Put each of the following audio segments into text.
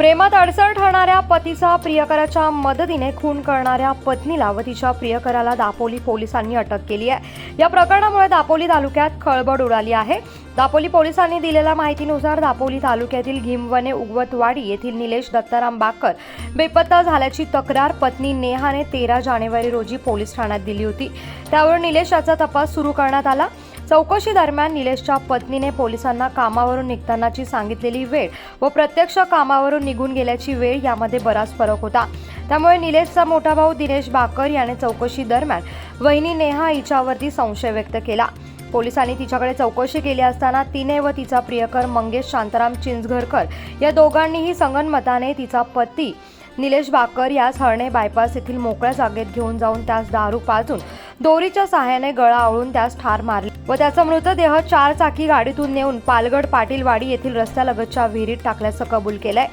प्रेमात अडचण ठरणाऱ्या पतीचा प्रियकराच्या मदतीने खून करणाऱ्या पत्नीला व तिच्या प्रियकराला दापोली पोलिसांनी अटक केली आहे. या प्रकरणामुळे दापोली तालुक्यात खळबळ उडाली आहे. दापोली पोलिसांनी दिलेल्या माहितीनुसार दापोली तालुक्यातील घिमवने उगवतवाडी येथील निलेश दत्ताराम बाकर बेपत्ता झाल्याची तक्रार पत्नी नेहाने तेरा जानेवारी रोजी पोलीस ठाण्यात दिली होती. त्यावर निलेश याचा तपास सुरू करण्यात आला. चौकशी दरम्यान निलेशच्या पत्नीने पोलिसांना कामावरून निघतानाची सांगितलेली वेळ व प्रत्यक्ष कामावरून निघून गेल्याची वेळ यामध्ये बराच फरक होता. त्यामुळे निलेशचा मोठा भाऊ दिनेश बाकर याने चौकशी दरम्यान वहिनी नेहा हिच्यावरती संशय व्यक्त केला. पोलिसांनी तिच्याकडे चौकशी केली असताना तिने व तिचा प्रियकर मंगेश शांताराम चिंचघरकर या दोघांनीही संगनमताने तिचा पती निलेश बाकर यास हरणे बायपास येथील मोकळ्या जागेत घेऊन जाऊन त्यास दारू पाजून दोरीच्या सहाय्याने गळा आवळून त्यास ठार मारले व त्याचा मृतदेह चार चाकी गाडीतून नेऊन पालगड पाटीलवाडी येथील रस्त्यालगतच्या विहिरीत टाकल्याचं कबूल केलंय.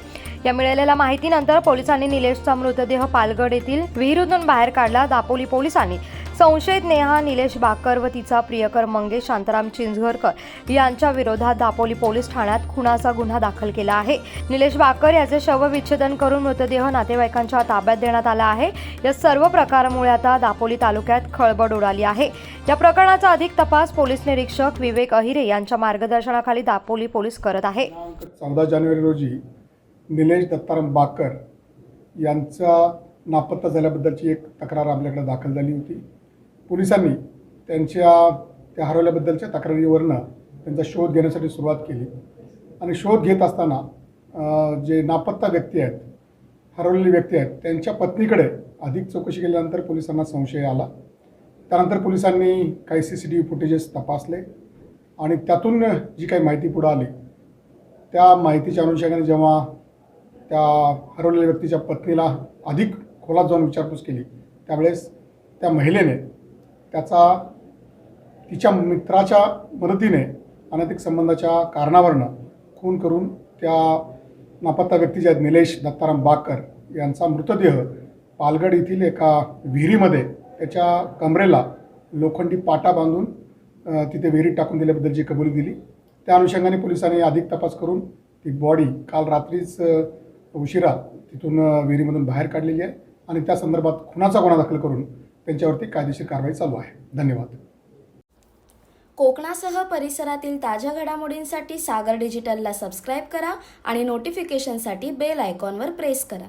या मिळालेल्या माहितीनंतर पोलिसांनी निलेशचा मृतदेह पालगड येथील विहिरीतून बाहेर काढला. दापोली पोलिसांनी संशयित नेहा निलेश बाकर व तिचा प्रियकर मंगेश शांताराम चिंचघरकर यांच्या विरोधात दापोली पोलीस ठाण्यात खुनाचा गुन्हा दाखल केला आहे. निलेश बाकर याचे शवविच्छेदन करून मृतदेह नातेवाईकांच्या ताब्यात देण्यात आला आहे. या सर्व प्रकारामुळे आता दापोली तालुक्यात खळबळ उडाली आहे. या प्रकरणाचा अधिक तपास पोलीस निरीक्षक विवेक अहिरे यांच्या मार्गदर्शनाखाली दापोली पोलीस करत आहे. चौदा जानेवारी रोजी निलेश दत्ताराम बाकर यांचा नापत्ता झाल्याबद्दलची एक तक्रार आपल्याकडे दाखल झाली होती. पोलिसांनी त्यांच्या त्या हरवल्याबद्दलच्या तक्रारीवरनं त्यांचा शोध घेण्यासाठी सुरुवात केली. आणि शोध घेत असताना जे नापत्ता व्यक्ती आहेत हरवलेली व्यक्ती आहेत त्यांच्या पत्नीकडे अधिक चौकशी केल्यानंतर पोलिसांना संशय आला. त्यानंतर पोलिसांनी काही C C T V footages तपासले आणि त्यातून जी काही माहिती पुढं आली त्या माहितीच्या अनुषंगाने जेव्हा त्या हरवलेल्या व्यक्तीच्या पत्नीला अधिक खोलात जाऊन विचारपूस केली त्यावेळेस त्या महिलेने त्याचा तिच्या मित्राच्या मदतीने अनैतिक संबंधाच्या कारणावरनं खून करून त्या नापत्ता व्यक्ती जे आहेत निलेश दत्ताराम बाकर यांचा मृतदेह पालगड येथील एका विहिरीमध्ये त्याच्या कमरेला लोखंडी पाटा बांधून तिथे विहिरीत टाकून दिल्याबद्दलची कबुली दिली त्या अनुषंगाने पोलिसांनी अधिक तपास करून ती बॉडी काल रात्रीच उशिरा तिथून विहिरीमधून बाहेर काढलेली आहे आणि त्या संदर्भात खुनाचा गुन्हा दाखल करून त्यांच्यावरती कायदेशीर कारवाई चालू आहे. धन्यवाद. कोकणासह परिसरातील ताज्या घडामोडींसाठी सागर डिजिटलला सबस्क्राईब करा आणि नोटिफिकेशनसाठी बेल आयकॉनवर प्रेस करा.